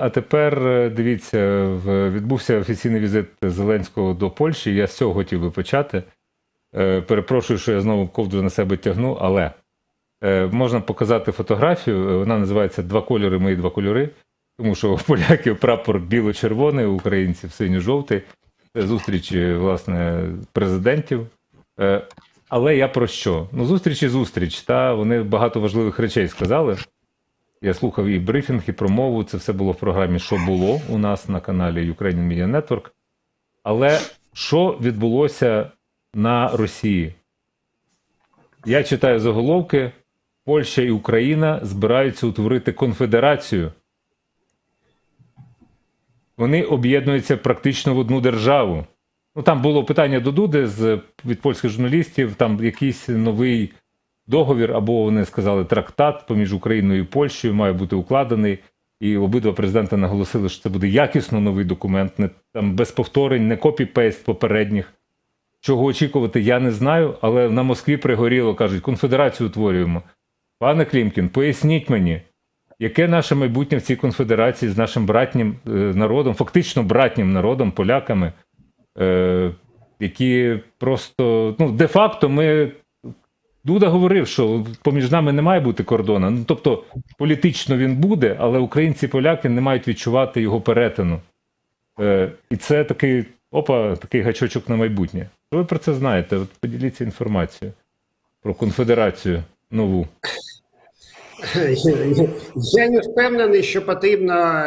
А тепер е, дивіться, відбувся офіційний візит Зеленського до Польщі. Я з цього хотів би почати. Е, Перепрошую, що я знову ковдру на себе тягну, але е, можна показати фотографію. Вона називається Два кольори, мої два кольори. Тому що у поляків прапор біло-червоний, у українців синьо-жовтий. Це зустріч, власне, президентів. Але я про що? Ну, зустріч і зустріч. Та вони багато важливих речей сказали. Я слухав і брифінг, і промову. Це все було в програмі Що було у нас на каналі Ukrainian Media Network. Але що відбулося на Росії? Я читаю заголовки: Польща і Україна збираються утворити конфедерацію. Вони об'єднуються практично в одну державу. Ну, там було питання до Дуди з, від польських журналістів, там якийсь новий договір, або вони сказали трактат поміж Україною і Польщею має бути укладений. І обидва президенти наголосили, що це буде якісно новий документ, не там без повторень, не копі-пейст попередніх. Чого очікувати, я не знаю, але на Москві пригоріло, кажуть, конфедерацію утворюємо. Пане Клімкін, поясніть мені, яке наше майбутнє в цій конфедерації з нашим братнім е, народом, фактично братнім народом, поляками, е, які просто, ну, де-факто ми. Дуда говорив, що поміж нами не має бути кордону. Ну, тобто, політично він буде, але українці і поляки не мають відчувати його перетину. Е, і це такий опа, такий гачочок на майбутнє. Що ви про це знаєте? От поділіться інформацією про конфедерацію нову. Я не впевнений, що потрібно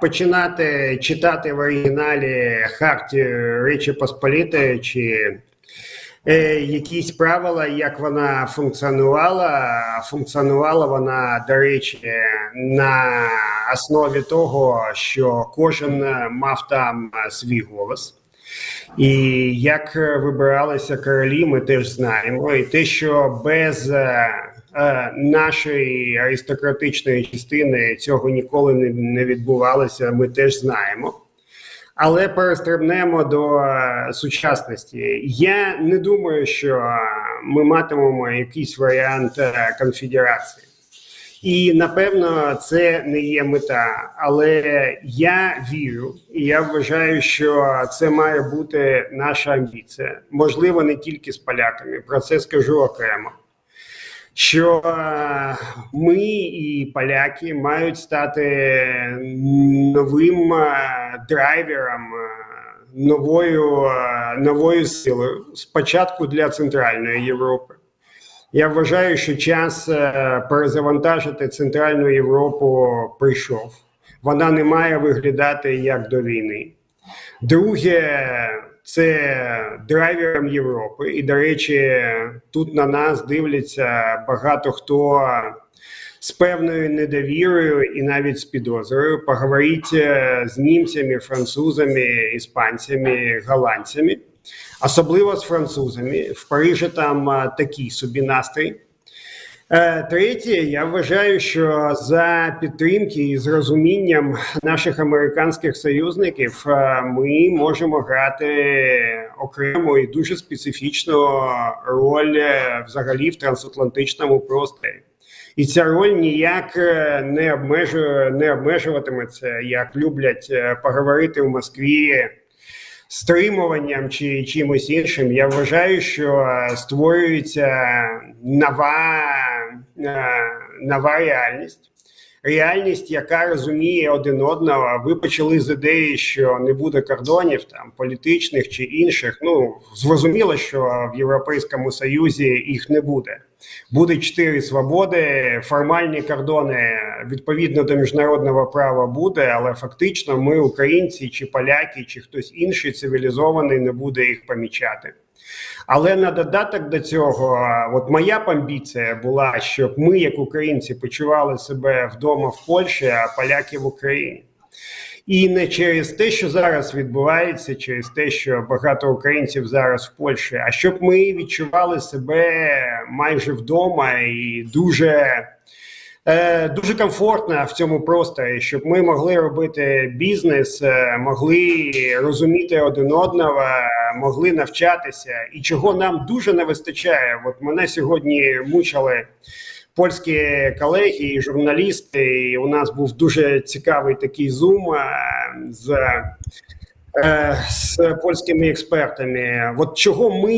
починати читати в оригіналі Хартію Речі Посполітої чи якісь правила, як вона функціонувала. Функціонувала вона, до речі, на основі того, що кожен мав там свій голос. І як вибиралися королі, ми теж знаємо. І те, що без е, е, нашої аристократичної частини цього ніколи не відбувалося, ми теж знаємо. Але перестрибнемо до е, сучасності. Я не думаю, що е, ми матимемо якийсь варіант е, конфедерації. І напевно це не є мета, але я вірю і я вважаю, що це має бути наша амбіція. Можливо, не тільки з поляками. Про це скажу окремо. Що е, ми і поляки мають стати новим е, драйвером, е, новою, новою силою спочатку для Центральної Європи. Я вважаю, що час перезавантажити Центральну Європу прийшов. Вона не має виглядати як до війни. Друге, це драйвером Європи. І, до речі, тут на нас дивляться багато хто з певною недовірою і навіть з підозрою. Поговоріть е, з німцями, французами, іспанцями, голландцями особливо з французами. В Парижі там такий собі настрій. Е, Третє, я вважаю, що за підтримки і з розумінням наших американських союзників е, ми можемо грати окрему і дуже специфічну роль е, взагалі в трансатлантичному просторі. І ця роль ніяк не обмежує, не обмежуватиметься, як люблять поговорити в Москві стримуванням чи чимось іншим. Я вважаю, що створюється нова, нова реальність. Реальність, яка розуміє один одного. Ви почали з ідеї, що не буде кордонів там політичних чи інших. Ну зрозуміло, що в Європейському Союзі їх не буде. Буде чотири свободи, формальні кордони відповідно до міжнародного права буде, але фактично ми, українці, чи поляки, чи хтось інший цивілізований, не буде їх помічати. Але на додаток до цього, от моя амбіція була, щоб ми, як українці, почували себе вдома в Польщі, а поляки в Україні. І не через те, що зараз відбувається, через те, що багато українців зараз в Польщі, а щоб ми відчували себе майже вдома і дуже. Е, Дуже комфортно в цьому просторі, щоб ми могли робити бізнес, е, могли розуміти один одного, могли навчатися, і чого нам дуже не вистачає. От мене сьогодні мучили польські колеги і журналісти. І у нас був дуже цікавий такий зум е, з, з польськими експертами. От чого ми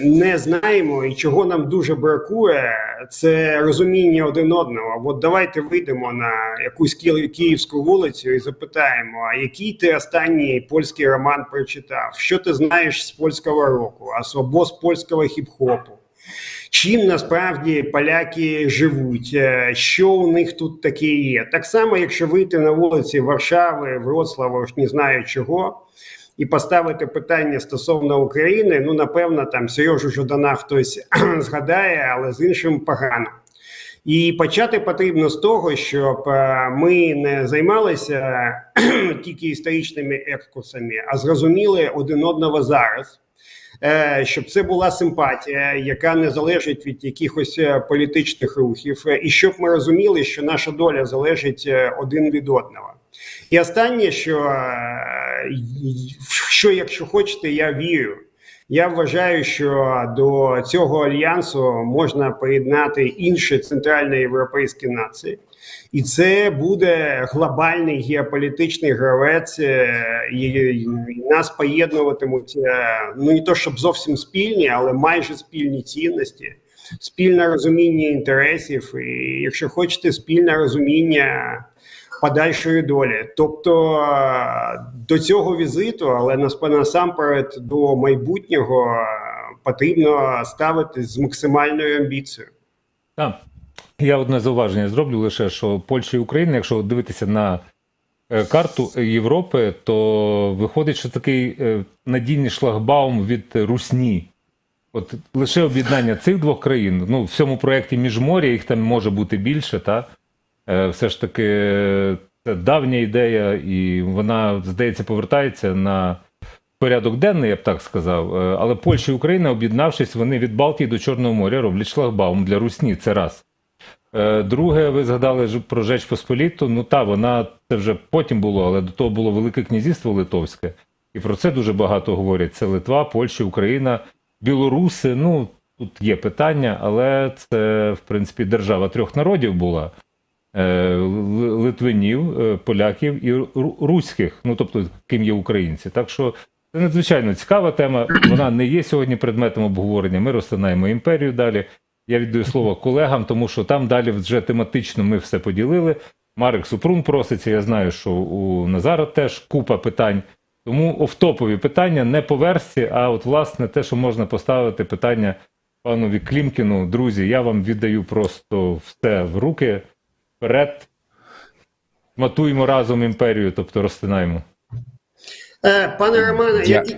не знаємо і чого нам дуже бракує, це розуміння один одного. От давайте вийдемо на якусь ки- київську вулицю і запитаємо: а який ти останній польський роман прочитав? Що ти знаєш з польського року, або з польського хіп-хопу? Чим насправді поляки живуть, е, що у них тут таке є? Так само, якщо вийти на вулиці Варшави, Вроцлава, не знаю чого, і поставити питання стосовно України, ну напевно, там Сережу Жадана хтось згадає, але з іншим погано. І почати потрібно з того, щоб е, ми не займалися тільки історичними екскурсами, а зрозуміли один одного зараз. Е, щоб це була симпатія, яка не залежить від якихось е, політичних рухів, е, і щоб ми розуміли, що наша доля залежить один від одного. І останнє, що, що, якщо хочете, я вірю. Я вважаю, що до цього альянсу можна приєднати інші центральноєвропейські нації, і це буде глобальний геополітичний гравець, е, і нас поєднуватимуть е, ну не то щоб зовсім спільні, але майже спільні цінності, спільне розуміння інтересів, і якщо хочете, спільне розуміння подальшої долі. Тобто до цього візиту, але насамперед до майбутнього потрібно ставитись з максимальною амбіцією. Так. Я одне зауваження зроблю лише, що Польща і Україна, якщо дивитися на е, карту Європи, то виходить, що такий е, надійний шлагбаум від Русні. От лише об'єднання цих двох країн, ну, в цьому проєкті Міжморя їх там може бути більше, та? Е, все ж таки це давня ідея, і вона, здається, повертається на порядок денний, я б так сказав. Е, Але Польща і Україна, об'єднавшись, вони від Балтії до Чорного моря роблять шлагбаум для Русні. Це раз. Е, Друге, ви згадали про Жеч Посполіту. Ну та вона це вже потім було, але до того було Велике князівство Литовське. І про це дуже багато говорять. Це Литва, Польща, Україна, білоруси. Ну тут є питання, але це в принципі держава трьох народів була: литвинів, е, поляків і руських, ну тобто ким є українці. Так що це надзвичайно цікава тема. Вона не є сьогодні предметом обговорення. Ми розтинаємо імперію далі. Я віддаю слово колегам, тому що там далі вже тематично ми все поділили. Марик Супрун проситься. Я знаю, що у Назара теж купа питань. Тому офтопові питання не по версії, а от власне те, що можна поставити питання панові Клімкіну. Друзі, я вам віддаю просто все в руки. Вперед. Матуємо разом імперію, тобто розтинаємо. Е, Пане Романе, я Я- тільки